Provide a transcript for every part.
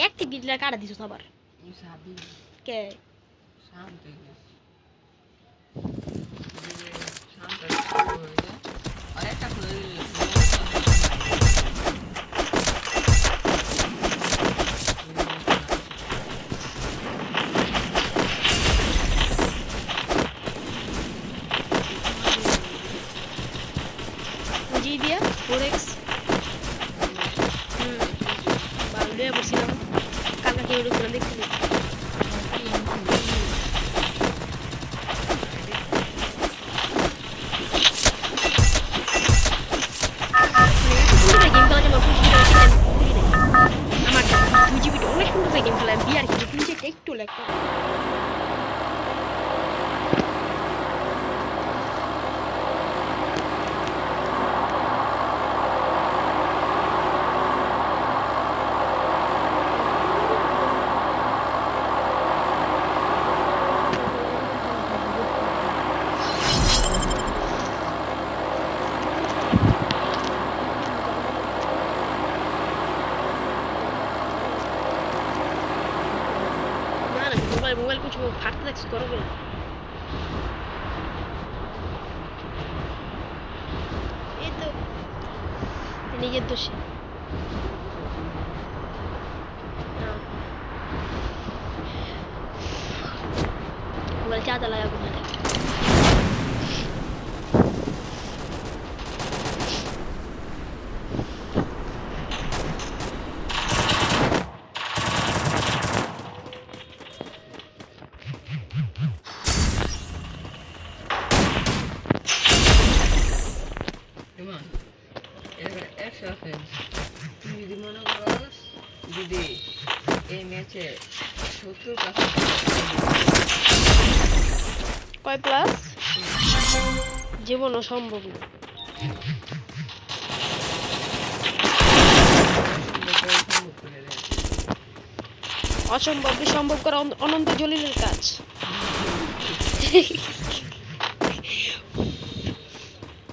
একটি বিড়লা কাটা দিছো আবার সাবি কে শান্ত চারটা একটু না মোবাইল খুঁজবো ফাটতে দেখছি করো বলে এই তো নিজের দোষে না। মোবাইল চাঁদা লাগাবো না রে। কেমন এবার একশো সেকেন্ড তুই যদি মনে করস যদি ম্যাচে সত্তর কয় প্লাস জীবন অসম্ভব না অসম্ভবকে সম্ভব করা অনন্ত জলিলের কাজ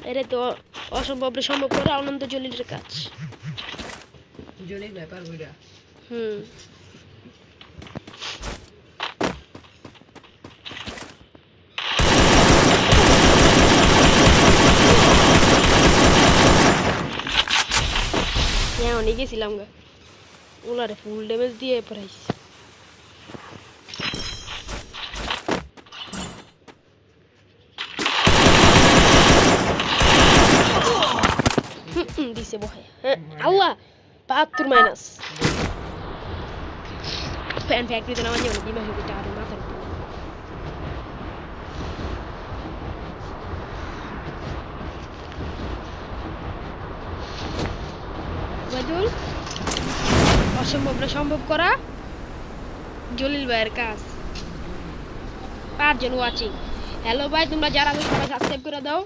এরে তো অসম্ভবকে সম্ভব করা অনন্ত জলিলের কাজ জনের ব্যাপার হুম অনেক গেছিলাম গা ওনারে ফুল ড্যামেজ দিয়ে পড়াইছি হুম, হুম, দিছে বহে হ্যাঁ আল্লাহ বাহাত্তর মাইনাস ফ্যান ফ্যাক্টরিতে নামার জন্য বিমা হয়ে গেছে আরো মাথার উপর অসম্ভব সম্ভব করা। জলিল ভাইয়ের কাজ। পাঁচজন ওয়াচিং হ্যালো ভাই, তোমরা যারা সবাই সাবস্ক্রাইব করে দাও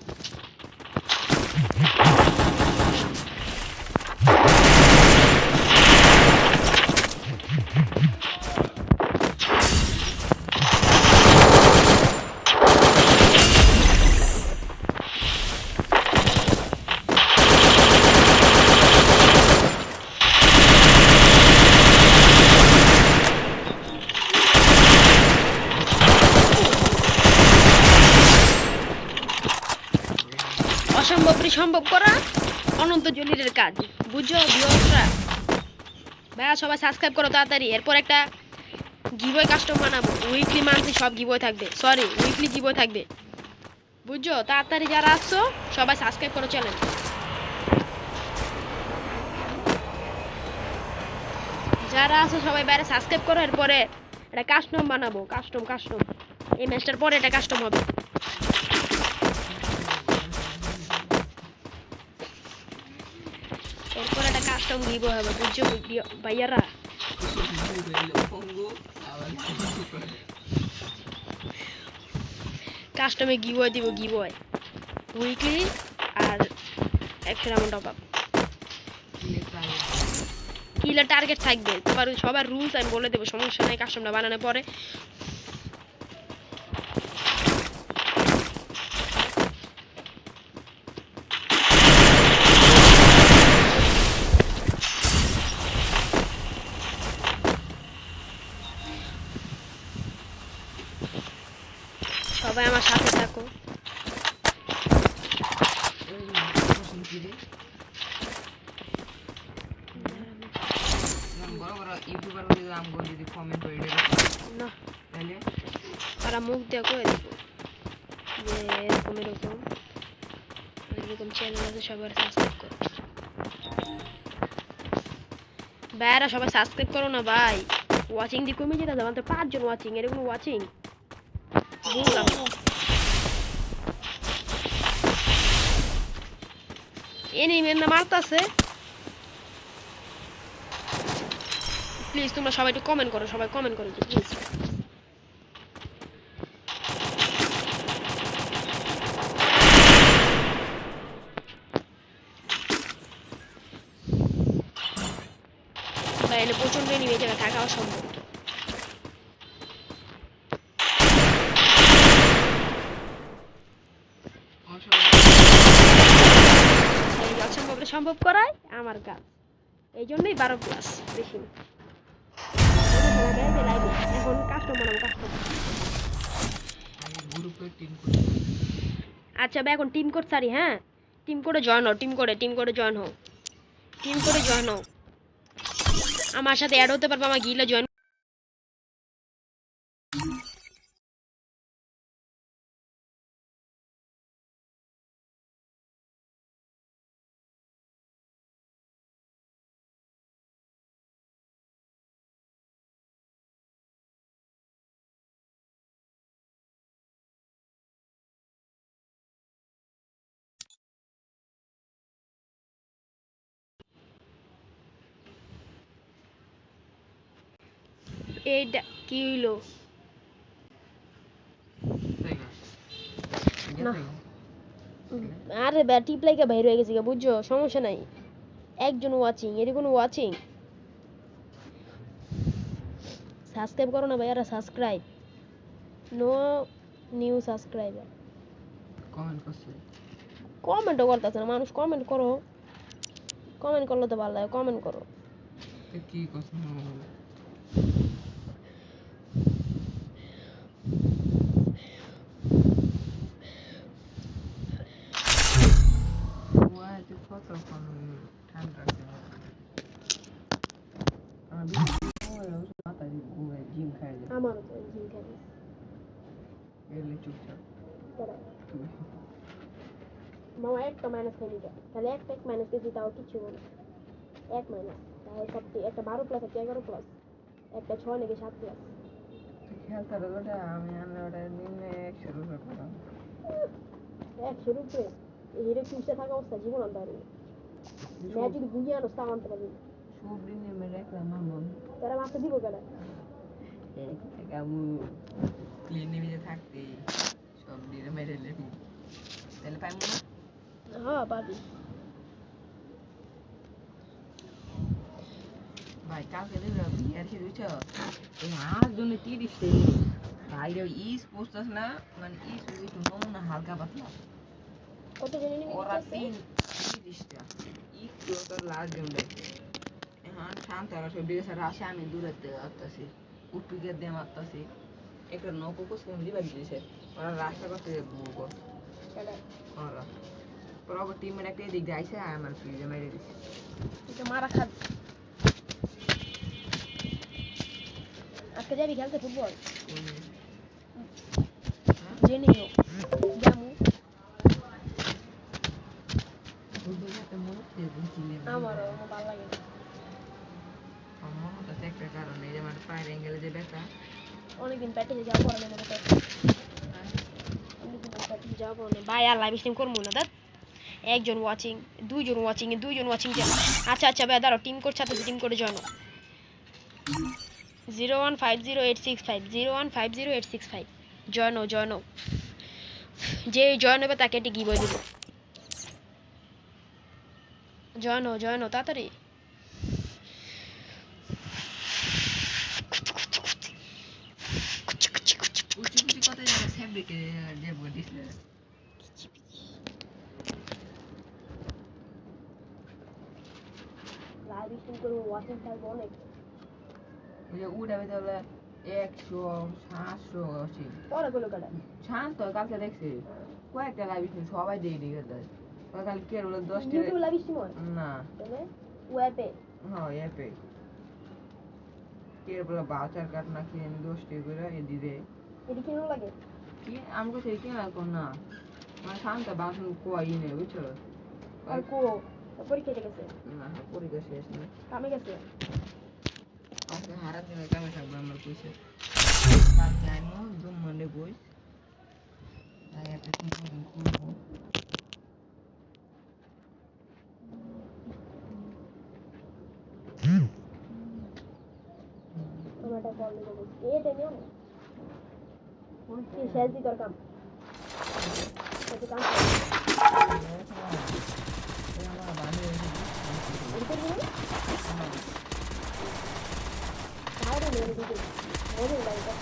অসম্ভবটি সম্ভব করা অনন্ত জলিলের কাজ। বুঝছ ভিউয়ার্সরা? ভাইয়া, সবাই সাবস্ক্রাইব করো তাড়াতাড়ি। এরপর একটা গিবয় কাস্টম বানাবো। উইকলি মান্থলি সব গিবয় থাকবে। সরি উইকলি গিবয় থাকবে। বুঝছ? তাড়াতাড়ি যারা আসছো, সবাই সাবস্ক্রাইব করো চ্যানেল যারা আছো সবাই বাইরে সাবস্ক্রাইব করো। এরপরে একটা কাস্টম বানাবো। কাস্টম কাস্টম এই ম্যাচটার পরে এটা কাস্টম হবে। গিভ হবে বুঝছ ভিডিও ভাইয়ারা কাস্টমে গিভ দিব গিভ উইকলি আর একশো রাউন্ড অফ কিলার টার্গেট থাকবে। তোমার সবার রুলস আমি বলে দেবো, সমস্যা নাই কাস্টমটা বানানোর পরে। তারা মুখ দিয়ে করে দিব যে এরকম এরকম। এরকম চ্যানেল আছে, সবাই সাবস্ক্রাইব করো। ভাইয়ারা, সবাই সাবস্ক্রাইব করো না ভাই। ওয়াচিং দি কমে যেতে আমাদের পাঁচজন ওয়াচিং এরকম ওয়াচিং বুঝলাম। প্লিজ তোমরা সবাই একটু কমেন্ট করো, সবাই কমেন্ট করো প্লিজ প্রচণ্ড এনিমে জায়গায় থাকা অসম্ভব। এই সম্ভব করায় আমার কাজ এই জন্যই বারো প্লাস বেশি এখন কাস্টমার আচ্ছা ভাই, এখন টিম কোড সারি হ্যাঁ? টিম কোডে জয়েন হও টিম কোডে টিম কোডে জয়েন হও। টিম কোডে জয়েন হও। আমার সাথে অ্যাড হতে পারবে আমার গিলে জয়েন এইটা কি হইল? না। আরে ব্যাট টিপ লাইকা বাইরে হয়ে গেছে বুঝছ? সমস্যা নাই। একজন ওয়াচিং এর কোনো ওয়াচিং সাবস্ক্রাইব করো না ভাইয়ারা subscribe no new subscriber comment করছে। কমেন্টও করতেছে না মানুষ কমেন্ট করো। কমেন্ট করলে তো ভালো লাগে কমেন্ট করো। কি কথা ওয়াইতে কত কোন ঠান্ডা আছে আমি মাথা ঘুরে জিম খাই যায় আমারও তো জিম খেলে এলে চুপচাপ তুই মামা একটা মাইনাস করে দিতে তাহলে একটা এক মাইনাস দিতে তাও কিছু হবে না এক মাইনাস তাহলে সবটি একটা বারো প্লাস একটা এগারো প্লাস একটা ছয় নাকি সাত প্লাস তুই খেলতে পারো ওটা আমি আনলে ওটা নিম্নে একশো রুপে করলাম একশোর উপরে এই হিরো কিউসে থাকা অবস্থা জীবন আনতে পারবি ম্যাচ যদি বুঝিয়ে আনো তাও আনতে পারবি সব দিন নেমে রাখলাম মামন তারা মাছটা দিব কেন আমি ক্লিন নিভিতে থাকতে সব দিন মেরে লেবি। তাহলে পাইব না? হ্যাঁ পাবি ভাই কালকে দেখলাম বিয়ার সে দিচ্ছ এই আমার জন্য তিরিশ ভাই রে ই পোস্টাস না মানে ই একটু নমুনা হালকা পাতলা। কত জনে ওরা তিন তিরিশটা। ই তো তোর লাল জন্য এখন শান্ত ওরা সব বিদেশে আসে আমি দূরে আসতেছি। উটুকে দিয়ে মারতেছি। একটা নৌকো কোসকে দিবার দিয়েছে। ওরা রাস্তা করতে বুকো ওরা। পরে টিমের একটা এদিক দিয়ে আইসে আমার ফ্রিজে মেরে দিছে। এটা মারা খাবি। আজকে যাবি খেলতে ফুটবল। জেনে নিও জামু। আমারও আমার ভালো লাগে না। একটা কারণে যে আমার পায়ের অ্যাঙ্গেলে যে ব্যথা। অনেকদিন পড়া ভাই, আর লাইভ স্ট্রিম করব না দাদ একজন ওয়াচিং দুইজন ওয়াচিং দুইজন ওয়াচিং আচ্ছা আচ্ছা ভাই, দাঁড়াও টিম কোড সাথে টিম করে join zero one five zero eight six five zero one five eight six five join যে জয়েন হবে, তাকে একটি গিবই দিব। জয়েন ও জয়েন তাড়াতাড়ি কুচি কুচি কত জায়গা ফ্যাব্রিকে যে দিছিল লাইভ স্ট্রিম করব ওয়াচিং থাকবে অনেক ওই যে উড়াবে তাহলে একশো সাতশো শান্ত কালকে দেখছি কয়েকটা লাইভ সবাই দিয়ে দেয় কালকে কে হলো দশটা না ওয়েবে হ্যাঁ এপে কে বলে বাচার কাট না কি আমি দশটি করে এ দিবে এটি কেন লাগে কি? আমাকে সেই কি না কোন না? মানে শান্ত বাসন কোয়াই নেই বুঝছ? আর কো পরীক্ষা গেছে? না পরীক্ষা শেষ না কামে গেছে? আজকে হারার দিনে কামে থাকবে আমার পয়সা। কালকে আইমো দুম মন্ডে বই। তাই একটা কি করব। কল দিতে বলছি। এটা নিও না কি শেষ দি তোর কাম কত কাম আমার বাড়ি এদিকে নিও বাইরে নিয়ে দিতে ওরে লাগে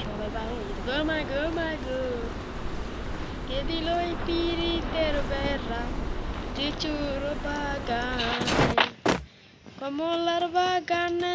সবাই পাগল গো মা গো মা গো কে দিল এই পিরিতের বেড়া লিচুর বাগানে কমলার বাগানে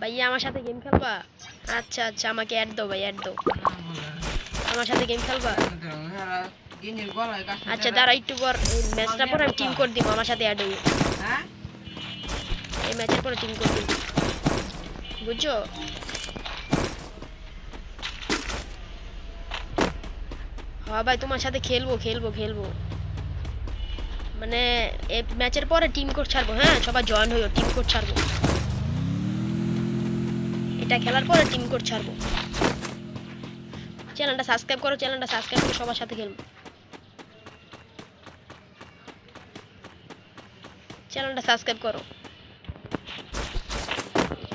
ভাইয়া, আমার সাথে গেম খেলবা? আচ্ছা আচ্ছা আমাকে অ্যাড দাও ভাই অ্যাড দাও। আমার সাথে গেম খেলবা? আচ্ছা দাঁড়া, একটু পর এই ম্যাচটা পর আমি টিম কোড দিব, আমার সাথে অ্যাড হ্যাঁ এই ম্যাচের পরে টিম কোড দিব। বুঝছ? হ্যাঁ ভাই, তোমার সাথে খেলব খেলব খেলব। মানে এই ম্যাচের পরে টিম কোড ছাড়বো হ্যাঁ? সবাই জয়েন হইও টিম কোড ছাড়বো। এটা খেলার পরে টিম কোড ছাড়বো। চ্যানেলটা সাবস্ক্রাইব করো চ্যানেলটা সাবস্ক্রাইব করে সবার সাথে খেলব। চ্যানেলটা সাবস্ক্রাইব করো।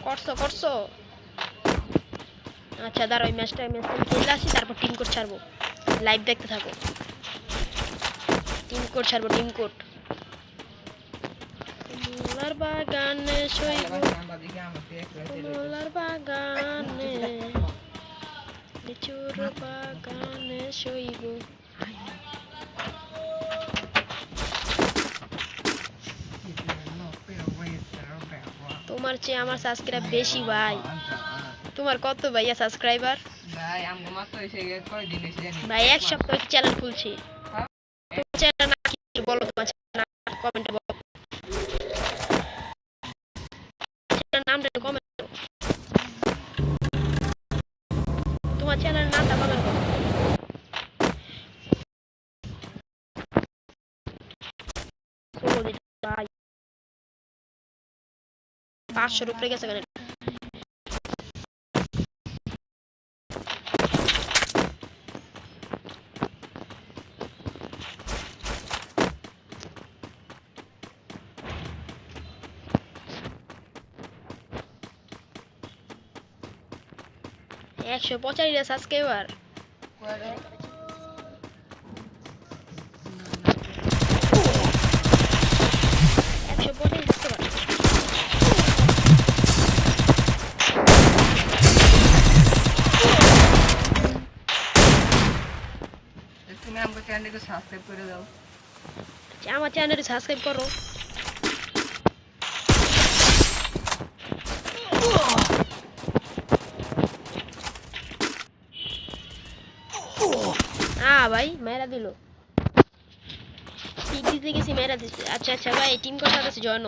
করছ করছ? আচ্ছা দাঁড়া ওই ম্যাচটা ওই ম্যাচটা খেলে আসি, তারপর টিম কোড ছাড়বো। লাইভ দেখতে থাকো। টিম কোড ছাড়বো টিম কোড বাগানে শৈব বাগানে লিচুর বাগানে শৈব তোমার চেয়ে আমার সাবস্ক্রাইব বেশি ভাই তোমার কত ভাইয়া সাবস্ক্রাইবার ভাই এক সপ্তাহ চ্যানেল খুলছি তোমার চ্যানেল না কি বলো তোমার চ্যানেল কমেন্টে বলো চ্যানেল নামটা কমেন্ট তোমার চ্যানেল নামটা কমেন্ট করো ষোলো দিন ভাই পাঁচশোর উপরে গেছে কেন একশো পঁচাশিটা সাবস্ক্রাইবার চ্যানেলটা একটু সাবস্ক্রাইব করে দাও। আমার চ্যানেলটি সাবস্ক্রাইব করো। হ্যাঁ ভাই মেরা দিল। পিক দিতে গেছি মেরা দিচ্ছে আচ্ছা আচ্ছা ভাই টিম কোথা আছে জয়েন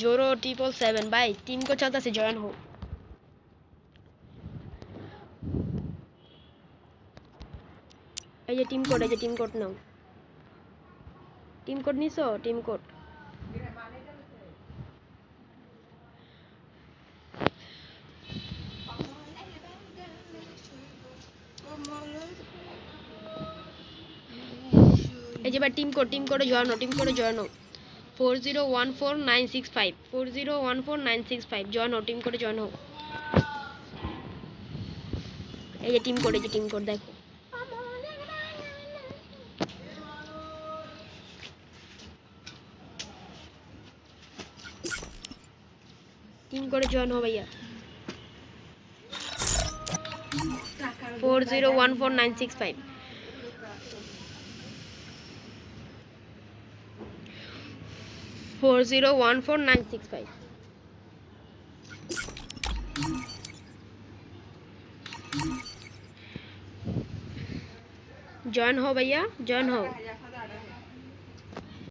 জোরো ট্রিপল সেভেন ভাই টিম কোথা আছে জয়েন হোক। এই যে টিম কোড এই যে টিম কোড নাও। টিম কোড নিছো? টিম কোড এই যে এবার টিম কোড টিম কোডে জয়েন হও টিম কোডে জয়েন হও। Four zero one four nine six five four zero one four nine six five join হও টিম কোডে জয়েন হও। এই যে টিম কোড এই যে টিম কোড দেখো। করে জয়েন হো ভাইয়া। Four zero one four nine six five four zero one four nine six five join হো ভাইয়া, জয়েন হো